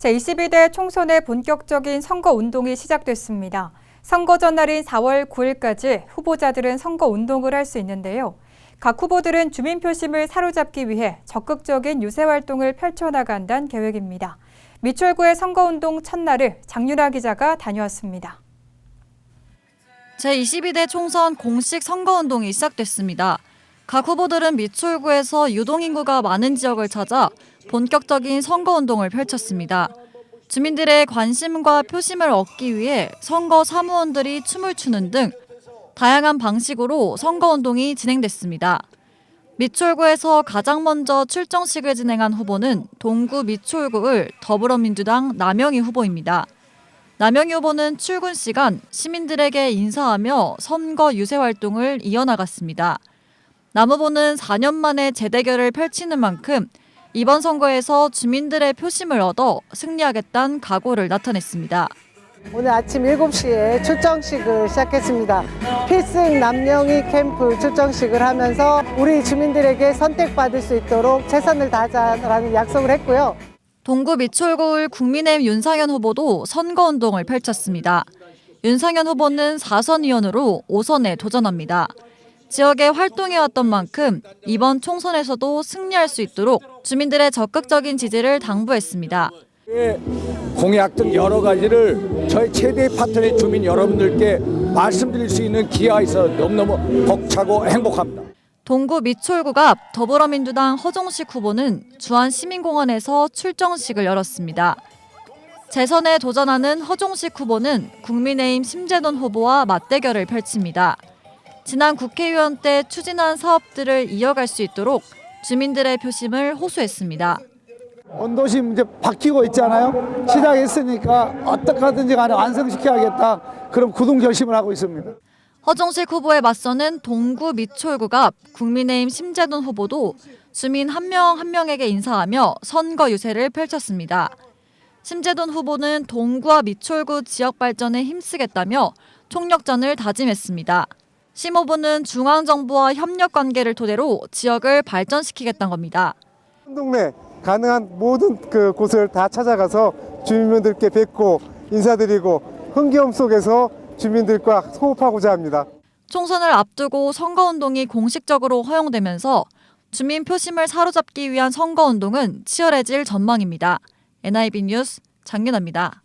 제22대 총선의 본격적인 선거 운동이 시작됐습니다. 선거 전날인 4월 9일까지 후보자들은 선거 운동을 할 수 있는데요. 각 후보들은 주민 표심을 사로잡기 위해 적극적인 유세 활동을 펼쳐나간다는 계획입니다. 미추홀구의 선거 운동 첫날을 장윤아 기자가 다녀왔습니다. 제22대 총선 공식 선거 운동이 시작됐습니다. 각 후보들은 미추홀구에서 유동인구가 많은 지역을 찾아 본격적인 선거운동을 펼쳤습니다. 주민들의 관심과 표심을 얻기 위해 선거 사무원들이 춤을 추는 등 다양한 방식으로 선거운동이 진행됐습니다. 미추홀구에서 가장 먼저 출정식을 진행한 후보는 동구 미추홀구을 더불어민주당 남영희 후보입니다. 남영희 후보는 출근 시간 시민들에게 인사하며 선거 유세 활동을 이어나갔습니다. 남 후보는 4년 만에 재대결을 펼치는 만큼 이번 선거에서 주민들의 표심을 얻어 승리하겠다는 각오를 나타냈습니다. 오늘 아침 7시에 출정식을 시작했습니다. 필승 남영희 캠프 출정식을 하면서 우리 주민들에게 선택받을 수 있도록 최선을 다하자라는 약속을 했고요. 동구 미추홀구울 국민의힘 윤상현 후보도 선거운동을 펼쳤습니다. 윤상현 후보는 4선 의원으로 5선에 도전합니다. 지역에 활동해왔던 만큼 이번 총선에서도 승리할 수 있도록 주민들의 적극적인 지지를 당부했습니다. 공약 등 여러 가지를 저희 최대 파트너의 주민 여러분들께 말씀드릴 수 있는 기회가 있어 너무너무 벅차고 행복합니다. 동구 미추홀구가 더불어민주당 허종식 후보는 주안 시민공원에서 출정식을 열었습니다. 재선에 도전하는 허종식 후보는 국민의힘 심재돈 후보와 맞대결을 펼칩니다. 지난 국회의원 때 추진한 사업들을 이어갈 수 있도록 주민들의 표심을 호소했습니다. 원도심 이제 바뀌고 있잖아요. 시작했으니까 어떻게 하든지 간에 완성시켜야겠다. 그런 굳은 결심을 하고 있습니다. 허정식 후보에 맞서는 동구 미추홀구가 국민의힘 심재돈 후보도 주민 한 명 한 명에게 인사하며 선거 유세를 펼쳤습니다. 심재돈 후보는 동구와 미추홀구 지역 발전에 힘쓰겠다며 총력전을 다짐했습니다. 심 후보는 중앙정부와 협력 관계를 토대로 지역을 발전시키겠다는 겁니다. 한 동네 가능한 모든 그 곳을 다 찾아가서 주민분들께 뵙고 인사드리고 흥겨움 속에서 주민들과 호흡하고자 합니다. 총선을 앞두고 선거운동이 공식적으로 허용되면서 주민 표심을 사로잡기 위한 선거운동은 치열해질 전망입니다. NIB 뉴스 장윤아입니다.